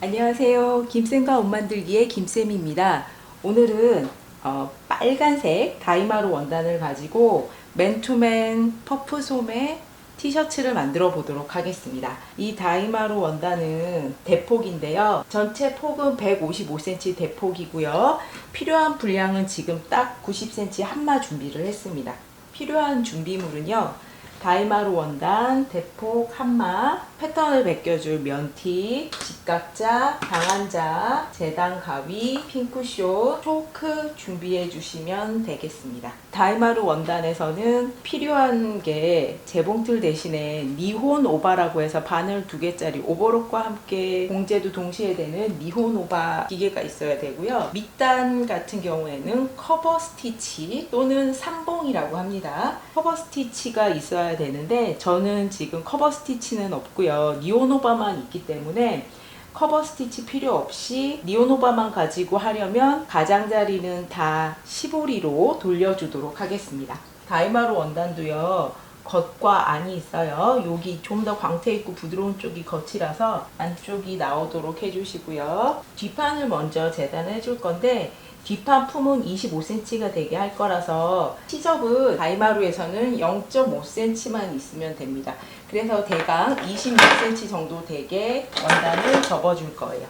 안녕하세요. 김쌤과 옷 만들기의 김쌤입니다. 오늘은 어, 빨간색 다이마루 원단을 가지고 맨투맨 퍼프 소매 티셔츠를 만들어 보도록 하겠습니다. 이 다이마루 원단은 대폭인데요. 전체 폭은 155cm 대폭이고요. 필요한 분량은 지금 딱 90cm 한마 준비를 했습니다. 필요한 준비물은요. 다이마루 원단, 대폭, 한마, 패턴을 벗겨줄 면티, 직각자, 방한자, 재단 가위, 핑크쇼, 초크 준비해 주시면 되겠습니다. 다이마루 원단에서는 필요한 게 재봉틀 대신에 니혼 오바라고 해서 바늘 두 개짜리 오버록과 함께 봉제도 동시에 되는 니혼 오바 기계가 있어야 되고요. 밑단 같은 경우에는 커버 스티치 또는 삼봉이라고 합니다. 커버 스티치가 있어야 되는데 저는 지금 커버 스티치는 없고요. 니온오바만 있기 때문에 커버 스티치 필요 없이 니온오바만 가지고 하려면 가장자리는 다 15리로 돌려주도록 하겠습니다. 다이마루 원단도요. 겉과 안이 있어요. 여기 좀 더 광채 있고 부드러운 쪽이 겉이라서 안쪽이 나오도록 해주시고요. 뒷판을 먼저 재단해 줄 건데 뒷판 품은 25cm가 되게 할 거라서 시접은 다이마루에서는 0.5cm만 있으면 됩니다. 그래서 대강 26cm 정도 되게 원단을 접어줄 거예요.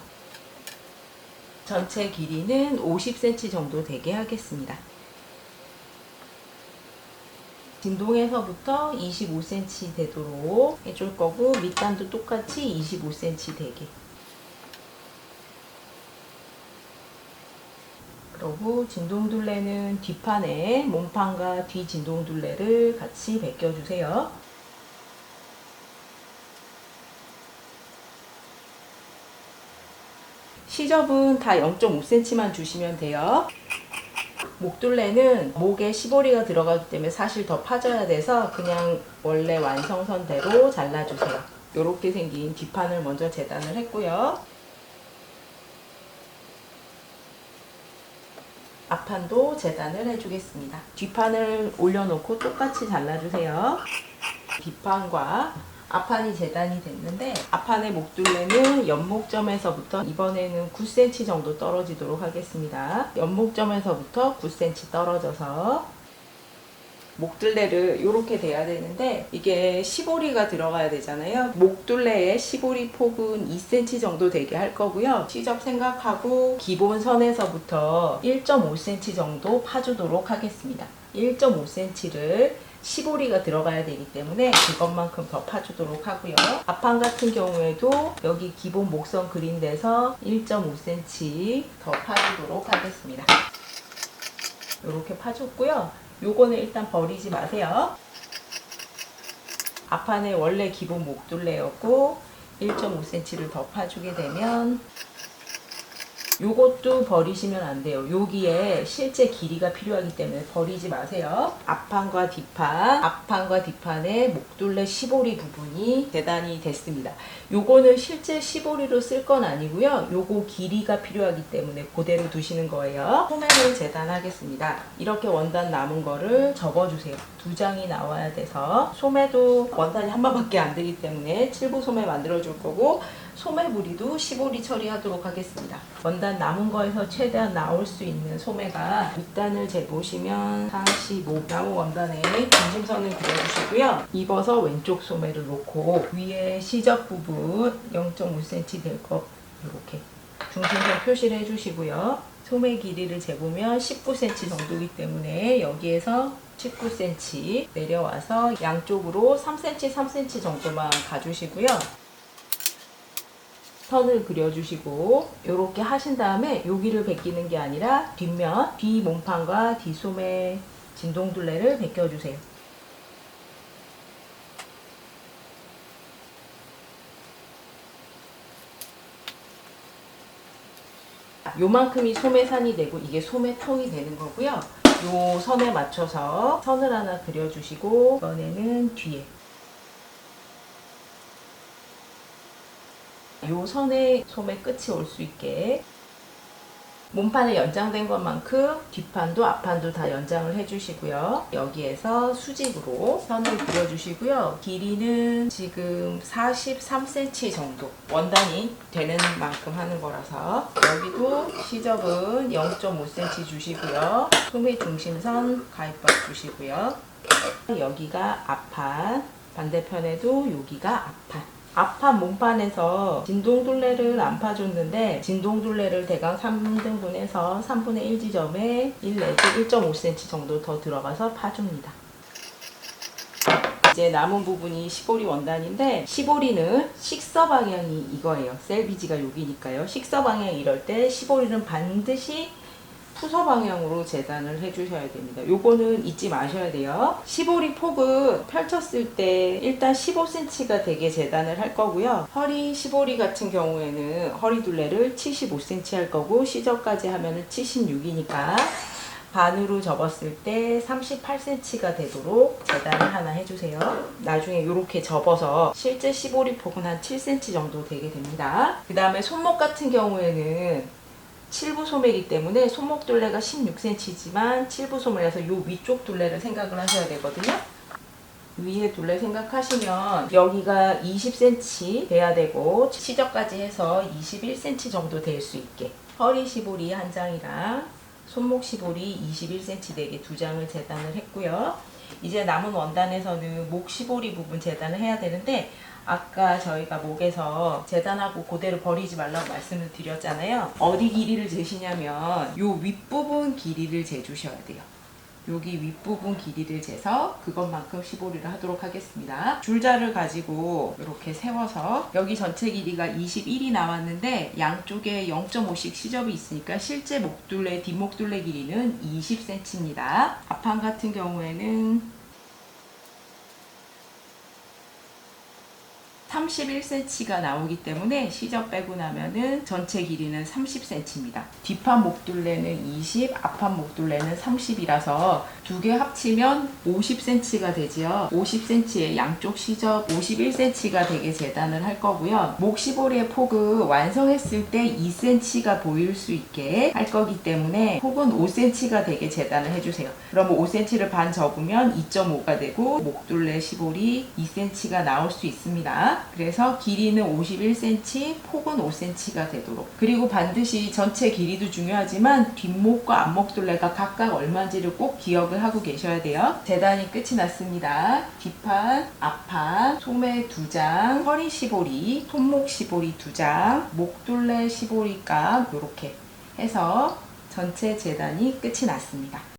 전체 길이는 50cm 정도 되게 하겠습니다. 진동에서부터 25cm 되도록 해줄 거고 밑단도 똑같이 25cm 되게 그리고 진동둘레는 뒷판에 몸판과 뒤 진동둘레를 같이 벗겨주세요. 시접은 다 0.5cm만 주시면 돼요. 목둘레는 목에 시보리가 들어가기 때문에 사실 더 파져야 돼서 그냥 원래 완성선대로 잘라주세요. 이렇게 생긴 뒷판을 먼저 재단을 했고요. 앞판도 재단을 해주겠습니다. 뒷판을 올려놓고 똑같이 잘라주세요. 뒷판과 앞판이 재단이 됐는데 앞판의 목둘레는 연목점에서부터 이번에는 9cm 정도 떨어지도록 하겠습니다. 연목점에서부터 9cm 떨어져서 목둘레를 이렇게 돼야 되는데 이게 시보리가 들어가야 되잖아요. 목둘레의 시보리 폭은 2cm 정도 되게 할 거고요. 시접 생각하고 기본 선에서부터 1.5cm 정도 파주도록 하겠습니다. 1.5cm를 시보리가 들어가야 되기 때문에 그것만큼 더 파주도록 하고요. 앞판 같은 경우에도 여기 기본 목선 그린 데서 1.5cm 더 파주도록 하겠습니다. 이렇게 파줬고요. 요거는 일단 버리지 마세요. 앞판에 원래 기본 목둘레였고 1.5cm를 더 파주게 되면 요것도 버리시면 안 돼요. 여기에 실제 길이가 필요하기 때문에 버리지 마세요. 앞판과 뒷판, 앞판과 뒷판의 목둘레 시보리 부분이 재단이 됐습니다. 요거는 실제 시보리로 쓸 건 아니고요. 요거 길이가 필요하기 때문에 그대로 두시는 거예요. 소매를 재단하겠습니다. 이렇게 원단 남은 거를 접어주세요. 두 장이 나와야 돼서 소매도 원단이 한 번밖에 안 되기 때문에 7부 소매 만들어 줄 거고 소매 무리도 시보리 처리하도록 하겠습니다. 원단 남은 거에서 최대한 나올 수 있는 소매가 밑단을 재보시면 45 나무 원단에 중심선을 그려주시고요. 입어서 왼쪽 소매를 놓고 위에 시접 부분 0.5cm 될거 이렇게 중심선 표시를 해주시고요. 소매 길이를 재보면 19cm 정도이기 때문에 여기에서 19cm 내려와서 양쪽으로 3cm, 3cm 정도만 가주시고요. 선을 그려주시고 이렇게 하신 다음에 여기를 벗기는 게 아니라 뒷면, 뒤 몸판과 뒷소매 진동둘레를 벗겨주세요. 요만큼이 소매산이 되고 이게 소매통이 되는 거고요. 요 선에 맞춰서 선을 하나 그려주시고 이번에는 뒤에 요 선에 소매 끝이 올 수 있게 몸판에 연장된 것만큼 뒷판도 앞판도 다 연장을 해주시고요. 여기에서 수직으로 선을 그려주시고요. 길이는 지금 43cm 정도 원단이 되는 만큼 하는 거라서 여기도 시접은 0.5cm 주시고요. 소매 중심선 가입박 주시고요. 여기가 앞판, 반대편에도 여기가 앞판. 앞판 몸판에서 진동둘레를 안 파줬는데 진동둘레를 대강 3등분해서 3분의 1 지점에 1 내지 1.5cm 정도 더 들어가서 파줍니다. 이제 남은 부분이 시보리 원단인데 시보리는 식서 방향이 이거예요. 셀비지가 여기니까요. 식서 방향 이럴 때 시보리는 반드시 푸서 방향으로 재단을 해주셔야 됩니다. 요거는 잊지 마셔야 돼요. 시보리 폭은 펼쳤을 때 일단 15cm가 되게 재단을 할 거고요. 허리 시보리 같은 경우에는 허리 둘레를 75cm 할 거고 시접까지 하면은 76이니까 반으로 접었을 때 38cm가 되도록 재단을 하나 해주세요. 나중에 이렇게 접어서 실제 시보리 폭은 한 7cm 정도 되게 됩니다. 그 다음에 손목 같은 경우에는 7부 소매이기 때문에 손목 둘레가 16cm지만 7부 소매라서 요 위쪽 둘레를 생각을 하셔야 되거든요. 위에 둘레 생각하시면 여기가 20cm 돼야 되고 시접까지 해서 21cm 정도 될 수 있게 허리 시보리 한 장이랑 손목 시보리 21cm 되게 두 장을 재단을 했고요. 이제 남은 원단에서는 목 시보리 부분 재단을 해야 되는데 아까 저희가 목에서 재단하고 그대로 버리지 말라고 말씀을 드렸잖아요. 어디 길이를 재시냐면 요 윗부분 길이를 재주셔야 돼요. 여기 윗부분 길이를 재서 그것만큼 시보리를 하도록 하겠습니다. 줄자를 가지고 이렇게 세워서 여기 전체 길이가 21이 나왔는데 양쪽에 0.5씩 시접이 있으니까 실제 목둘레, 뒷목둘레 길이는 20cm입니다. 앞판 같은 경우에는 31cm가 나오기 때문에 시접 빼고 나면은 전체 길이는 30cm입니다. 뒷판 목둘레는 20, 앞판 목둘레는 30이라서 두 개 합치면 50cm가 되지요. 50cm에 양쪽 시접 51cm가 되게 재단을 할 거고요. 목 시보리의 폭은 완성했을 때 2cm가 보일 수 있게 할 거기 때문에 폭은 5cm가 되게 재단을 해주세요. 그러면 5cm를 반 접으면 2.5가 되고 목둘레 시보리 2cm가 나올 수 있습니다. 그래서 길이는 51cm, 폭은 5cm가 되도록. 그리고 반드시 전체 길이도 중요하지만 뒷목과 앞목 둘레가 각각 얼마인지를 꼭 기억을 하고 계셔야 돼요. 재단이 끝이 났습니다. 뒷판, 앞판, 소매 두 장, 허리 시보리, 손목 시보리 두 장, 목둘레 시보리 값 이렇게 해서 전체 재단이 끝이 났습니다.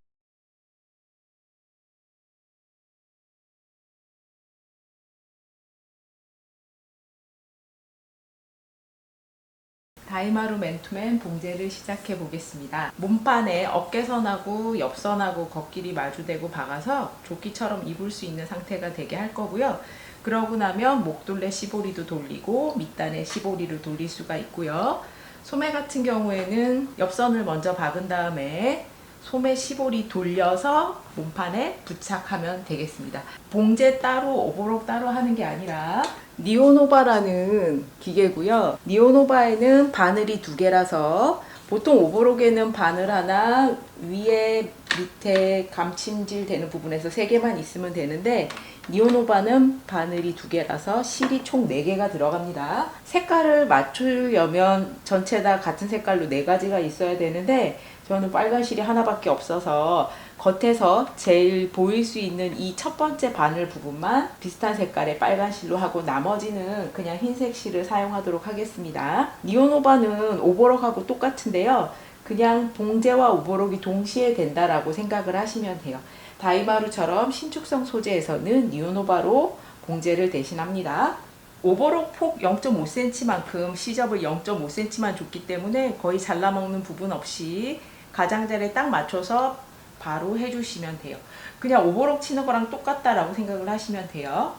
다이마루 맨투맨 봉제를 시작해 보겠습니다. 몸판에 어깨선하고 옆선하고 겉길이 마주대고 박아서 조끼처럼 입을 수 있는 상태가 되게 할 거고요. 그러고 나면 목둘레 시보리도 돌리고 밑단에 시보리를 돌릴 수가 있고요. 소매 같은 경우에는 옆선을 먼저 박은 다음에 소매 시보리 돌려서 몸판에 부착하면 되겠습니다. 봉제 따로 오버록 따로 하는 게 아니라 니오노바라는 기계고요. 니오노바에는 바늘이 두 개라서 보통 오버록에는 바늘 하나 위에 밑에 감침질 되는 부분에서 세 개만 있으면 되는데 니오노바는 바늘이 두 개라서 실이 총 네 개가 들어갑니다. 색깔을 맞추려면 전체 다 같은 색깔로 네 가지가 있어야 되는데 저는 빨간 실이 하나밖에 없어서 겉에서 제일 보일 수 있는 이 첫 번째 바늘 부분만 비슷한 색깔의 빨간 실로 하고 나머지는 그냥 흰색 실을 사용하도록 하겠습니다. 니오노바는 오버록하고 똑같은데요. 그냥 봉제와 오버록이 동시에 된다라고 생각을 하시면 돼요. 다이마루처럼 신축성 소재에서는 니오노바로 봉제를 대신합니다. 오버록 폭 0.5cm만큼 시접을 0.5cm만 줬기 때문에 거의 잘라먹는 부분 없이 가장자리에 딱 맞춰서 바로 해주시면 돼요. 그냥 오버록 치는 거랑 똑같다라고 생각을 하시면 돼요.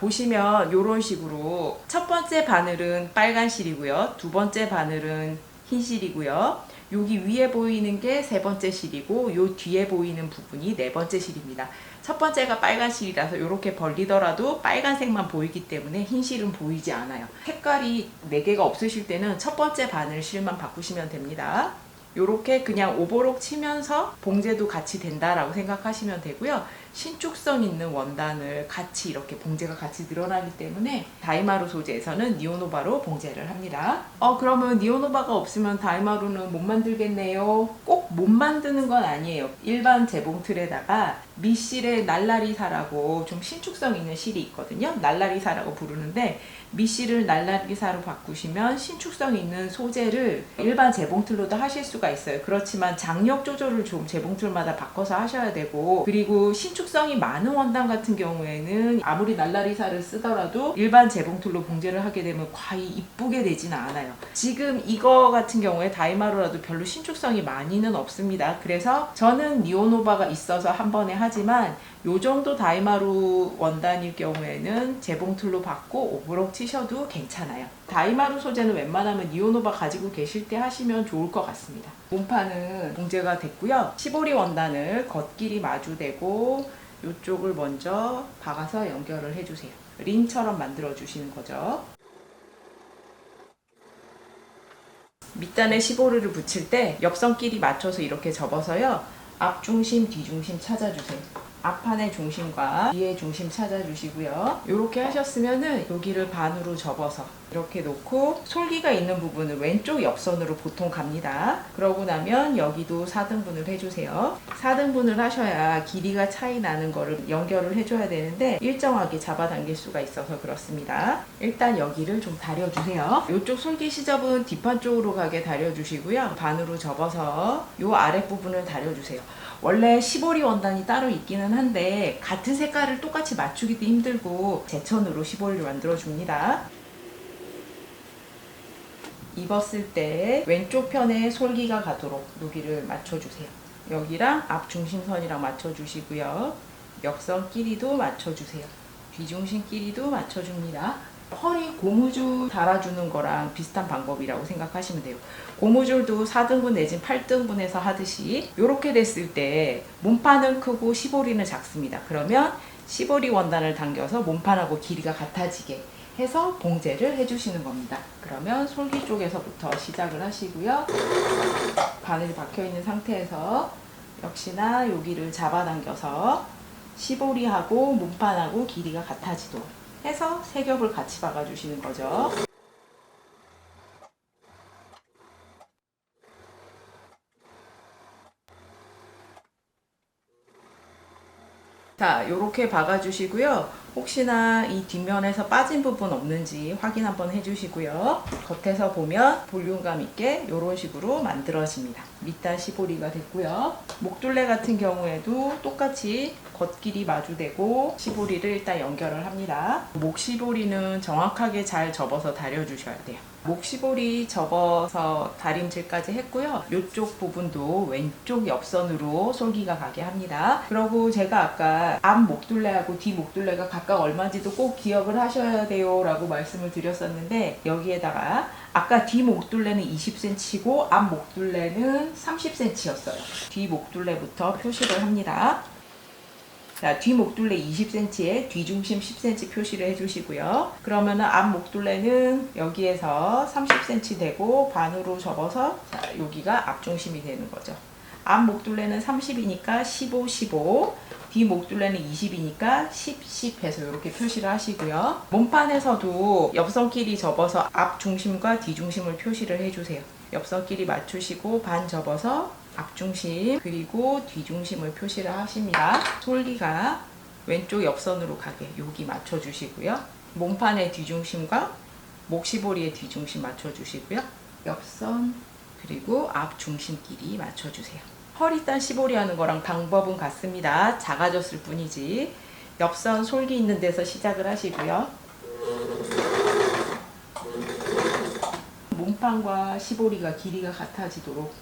보시면 이런 식으로 첫 번째 바늘은 빨간 실이고요. 두 번째 바늘은 흰 실이고요. 여기 위에 보이는 게 세 번째 실이고 요 뒤에 보이는 부분이 네 번째 실입니다. 첫 번째가 빨간 실이라서 이렇게 벌리더라도 빨간색만 보이기 때문에 흰 실은 보이지 않아요. 색깔이 네 개가 없으실 때는 첫 번째 바늘 실만 바꾸시면 됩니다. 요렇게 그냥 오버록 치면서 봉제도 같이 된다라고 생각하시면 되고요. 신축성 있는 원단을 같이 이렇게 봉제가 같이 늘어나기 때문에 다이마루 소재에서는 니오노바로 봉제를 합니다. 어 그러면 니오노바가 없으면 다이마루는 못 만들겠네요. 꼭 못 만드는 건 아니에요. 일반 재봉 틀에다가 미실의 날라리사라고 좀 신축성 있는 실이 있거든요. 날라리사라고 부르는데 미실을 날라리사로 바꾸시면 신축성 있는 소재를 일반 재봉틀로도 하실 수가 있어요. 그렇지만 장력 조절을 좀 재봉틀마다 바꿔서 하셔야 되고 그리고 신축성이 많은 원단 같은 경우에는 아무리 날라리사를 쓰더라도 일반 재봉틀로 봉제를 하게 되면 과히 이쁘게 되지는 않아요. 지금 이거 같은 경우에 다이마루라도 별로 신축성이 많이는 없습니다. 그래서 저는 니오노바가 있어서 한 번에 하지만 요 정도 다이마루 원단일 경우에는 재봉틀로 받고 오브록 치셔도 괜찮아요. 다이마루 소재는 웬만하면 니오노바 가지고 계실 때 하시면 좋을 것 같습니다. 몸판은 봉제가 됐고요. 시보리 원단을 겉길이 마주대고 이쪽을 먼저 박아서 연결을 해주세요. 링처럼 만들어 주시는 거죠. 밑단에 시보리를 붙일 때 옆선끼리 맞춰서 이렇게 접어서요. 앞중심, 뒤중심 찾아주세요. 앞판의 중심과 뒤의 중심 찾아주시고요. 이렇게 하셨으면은 여기를 반으로 접어서 이렇게 놓고 솔기가 있는 부분은 왼쪽 옆선으로 보통 갑니다. 그러고 나면 여기도 4등분을 해주세요. 4등분을 하셔야 길이가 차이 나는 거를 연결을 해줘야 되는데 일정하게 잡아당길 수가 있어서 그렇습니다. 일단 여기를 좀 다려주세요. 이쪽 솔기 시접은 뒷판 쪽으로 가게 다려주시고요. 반으로 접어서 이 아랫부분을 다려주세요. 원래 시보리 원단이 따로 있기는 한데 같은 색깔을 똑같이 맞추기도 힘들고 제천으로 시보리를 만들어 줍니다. 입었을 때 왼쪽 편에 솔기가 가도록 여기를 맞춰주세요. 여기랑 앞 중심선이랑 맞춰주시고요. 옆선 끼리도 맞춰주세요. 뒤중심 끼리도 맞춰줍니다. 허리 고무줄 달아주는 거랑 비슷한 방법이라고 생각하시면 돼요. 고무줄도 4등분 내진 8등분해서 하듯이 이렇게 됐을 때 몸판은 크고 시보리는 작습니다. 그러면 시보리 원단을 당겨서 몸판하고 길이가 같아지게 해서 봉제를 해주시는 겁니다. 그러면 솔기 쪽에서부터 시작을 하시고요. 바늘이 박혀 있는 상태에서 역시나 여기를 잡아당겨서 시보리하고 몸판하고 길이가 같아지도록 해서 세 겹을 같이 박아주시는 거죠. 자, 요렇게 박아주시고요. 혹시나 이 뒷면에서 빠진 부분 없는지 확인 한번 해주시고요. 겉에서 보면 볼륨감 있게 이런 식으로 만들어집니다. 밑단 시보리가 됐고요. 목둘레 같은 경우에도 똑같이 겉길이 마주대고 시보리를 일단 연결을 합니다. 목 시보리는 정확하게 잘 접어서 다려주셔야 돼요. 목 시보리 접어서 다림질까지 했고요. 이쪽 부분도 왼쪽 옆선으로 솔기가 가게 합니다. 그리고 제가 아까 앞 목둘레하고 뒤 목둘레가 각각 얼마인지도 꼭 기억을 하셔야 돼요 라고 말씀을 드렸었는데 여기에다가 아까 뒤 목둘레는 20cm고 앞 목둘레는 30cm였어요. 뒤 목둘레부터 표시를 합니다. 자, 뒤 목둘레 20cm에 뒤중심 10cm 표시를 해주시고요. 그러면은 앞 목둘레는 여기에서 30cm 되고 반으로 접어서 자, 여기가 앞중심이 되는 거죠. 앞 목둘레는 30이니까 15, 15. 뒤 목둘레는 20이니까 10, 10 해서 이렇게 표시를 하시고요. 몸판에서도 옆선끼리 접어서 앞 중심과 뒤 중심을 표시를 해주세요. 옆선끼리 맞추시고 반 접어서 앞 중심 그리고 뒤 중심을 표시를 하십니다. 솔기가 왼쪽 옆선으로 가게 여기 맞춰주시고요. 몸판의 뒤중심과 목시보리의 뒤중심 맞춰주시고요. 옆선 그리고 앞 중심끼리 맞춰주세요. 허리단 시보리 하는 거랑 방법은 같습니다. 작아졌을 뿐이지. 옆선 솔기 있는 데서 시작을 하시고요. 몸판과 시보리가 길이가 같아지도록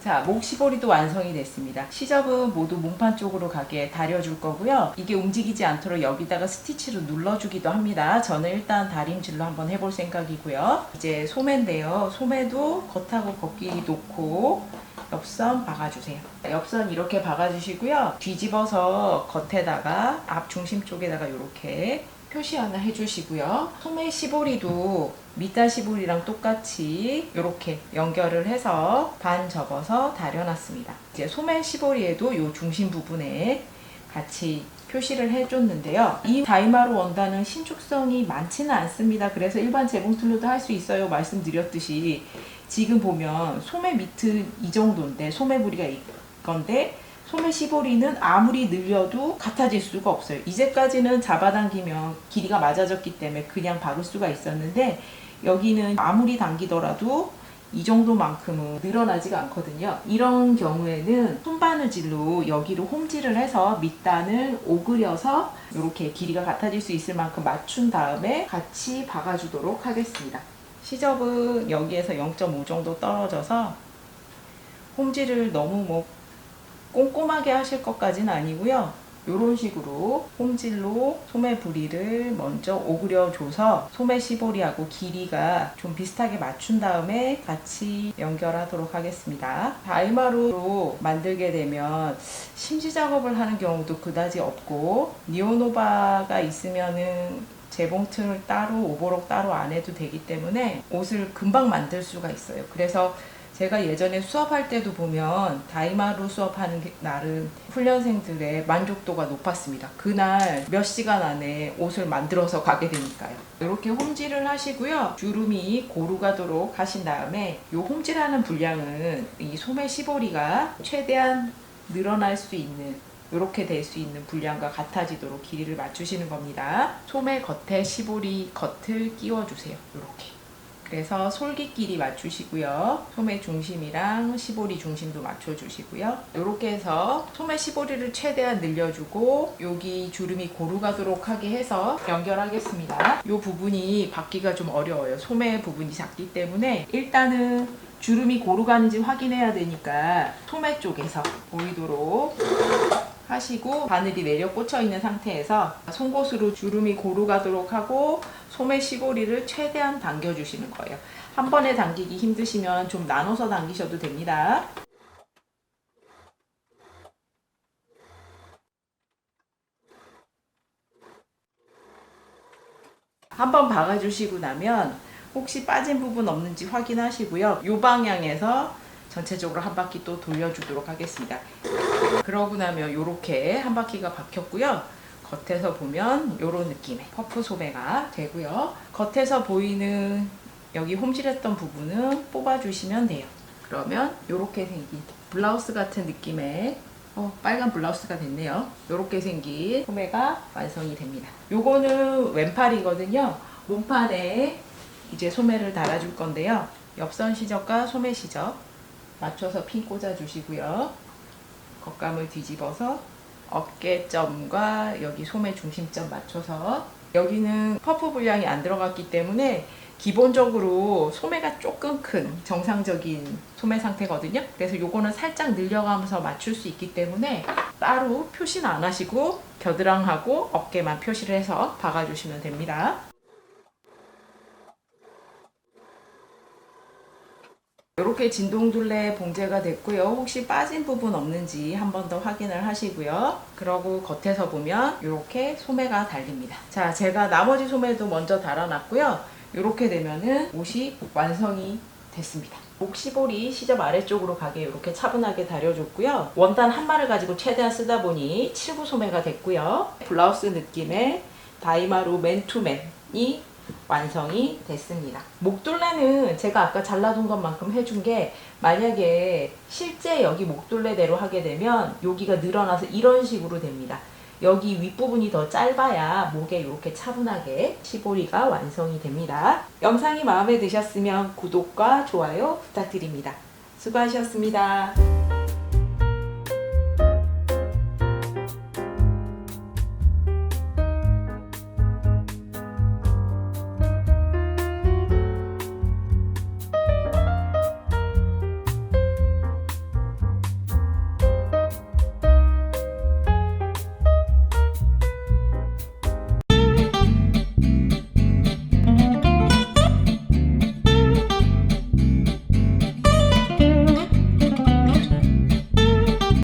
자, 목 시보리도 완성이 됐습니다. 시접은 모두 몸판 쪽으로 가게 다려줄 거고요. 이게 움직이지 않도록 여기다가 스티치로 눌러주기도 합니다. 저는 일단 다림질로 한번 해볼 생각이고요. 이제 소매인데요. 소매도 겉하고 겉끼리 놓고 옆선 박아주세요. 옆선 이렇게 박아주시고요. 뒤집어서 겉에다가 앞 중심 쪽에다가 이렇게 표시 하나 해주시고요. 소매 시보리도 밑단 시보리랑 똑같이 이렇게 연결을 해서 반 접어서 다려놨습니다. 이제 소매 시보리에도 이 중심 부분에 같이 표시를 해줬는데요. 이 다이마루 원단은 신축성이 많지는 않습니다. 그래서 일반 재봉틀로도 할 수 있어요. 말씀드렸듯이 지금 보면 소매 밑은 이 정도인데 소매 부리가 이건데 소매 시보리는 아무리 늘려도 같아질 수가 없어요. 이제까지는 잡아당기면 길이가 맞아졌기 때문에 그냥 박을 수가 있었는데 여기는 아무리 당기더라도 이 정도만큼은 늘어나지가 않거든요. 이런 경우에는 손바느질로 여기로 홈질을 해서 밑단을 오그려서 이렇게 길이가 같아질 수 있을 만큼 맞춘 다음에 같이 박아주도록 하겠습니다. 시접은 여기에서 0.5 정도 떨어져서 홈질을 너무 뭐 꼼꼼하게 하실 것까지는 아니고요. 이런 식으로 홈질로 소매 부리를 먼저 오그려 줘서 소매 시보리하고 길이가 좀 비슷하게 맞춘 다음에 같이 연결하도록 하겠습니다. 다이마루로 만들게 되면 심지 작업을 하는 경우도 그다지 없고 니오노바가 있으면은 재봉틀 따로 오버록 따로 안 해도 되기 때문에 옷을 금방 만들 수가 있어요. 그래서 제가 예전에 수업할 때도 보면 다이마루 수업하는 게 날은 훈련생들의 만족도가 높았습니다. 그날 몇 시간 안에 옷을 만들어서 가게 되니까요. 이렇게 홈질을 하시고요. 주름이 고루 가도록 하신 다음에 이 홈질하는 분량은 이 소매 시보리가 최대한 늘어날 수 있는 이렇게 될 수 있는 분량과 같아지도록 길이를 맞추시는 겁니다. 소매 겉에 시보리 겉을 끼워주세요. 이렇게. 그래서 길이 맞추시고요. 소매 중심이랑 시보리 중심도 맞춰주시고요. 이렇게 해서 소매 시보리를 최대한 늘려주고 여기 주름이 고루 가도록 하게 해서 연결하겠습니다. 이 부분이 받기가 좀 어려워요. 소매 부분이 작기 때문에 일단은 주름이 고루 가는지 확인해야 되니까 소매 쪽에서 보이도록 하시고 바늘이 내려 꽂혀 있는 상태에서 송곳으로 주름이 고루 가도록 하고 소매 시보리를 최대한 당겨 주시는 거예요. 한 번에 당기기 힘드시면 좀 나눠서 당기셔도 됩니다. 한 번 박아주시고 나면 혹시 빠진 부분 없는지 확인하시고요. 이 방향에서 전체적으로 한 바퀴 또 돌려주도록 하겠습니다. 그러고 나면 이렇게 한 바퀴가 박혔고요. 겉에서 보면 이런 느낌의 퍼프 소매가 되고요. 겉에서 보이는 여기 홈질했던 부분은 뽑아주시면 돼요. 그러면 이렇게 생긴 블라우스 같은 느낌의 어, 빨간 블라우스가 됐네요. 이렇게 생긴 소매가 완성이 됩니다. 요거는 왼팔이거든요. 몸판에 이제 소매를 달아줄 건데요. 옆선 시접과 소매 시접 맞춰서 핀 꽂아 주시고요. 겉감을 뒤집어서 어깨점과 여기 소매 중심점 맞춰서 여기는 퍼프 분량이 안 들어갔기 때문에 기본적으로 소매가 조금 큰 정상적인 소매 상태거든요. 그래서 요거는 살짝 늘려가면서 맞출 수 있기 때문에 따로 표시는 안 하시고 겨드랑하고 어깨만 표시를 해서 박아주시면 됩니다. 이렇게 진동둘레 봉제가 됐고요. 혹시 빠진 부분 없는지 한 번 더 확인을 하시고요. 그러고 겉에서 보면 이렇게 소매가 달립니다. 자, 제가 나머지 소매도 먼저 달아놨고요. 이렇게 되면은 옷이 완성이 됐습니다. 목 시볼이 시접 아래쪽으로 가게 이렇게 차분하게 다려줬고요. 원단 한 마를 가지고 최대한 쓰다 보니 7구 소매가 됐고요. 블라우스 느낌의 다이마루 맨투맨이 완성이 됐습니다. 목둘레는 제가 아까 잘라둔 것만큼 해준 게 만약에 실제 여기 목둘레대로 하게 되면 여기가 늘어나서 이런 식으로 됩니다. 여기 윗부분이 더 짧아야 목에 이렇게 차분하게 시보리가 완성이 됩니다. 영상이 마음에 드셨으면 구독과 좋아요 부탁드립니다. 수고하셨습니다.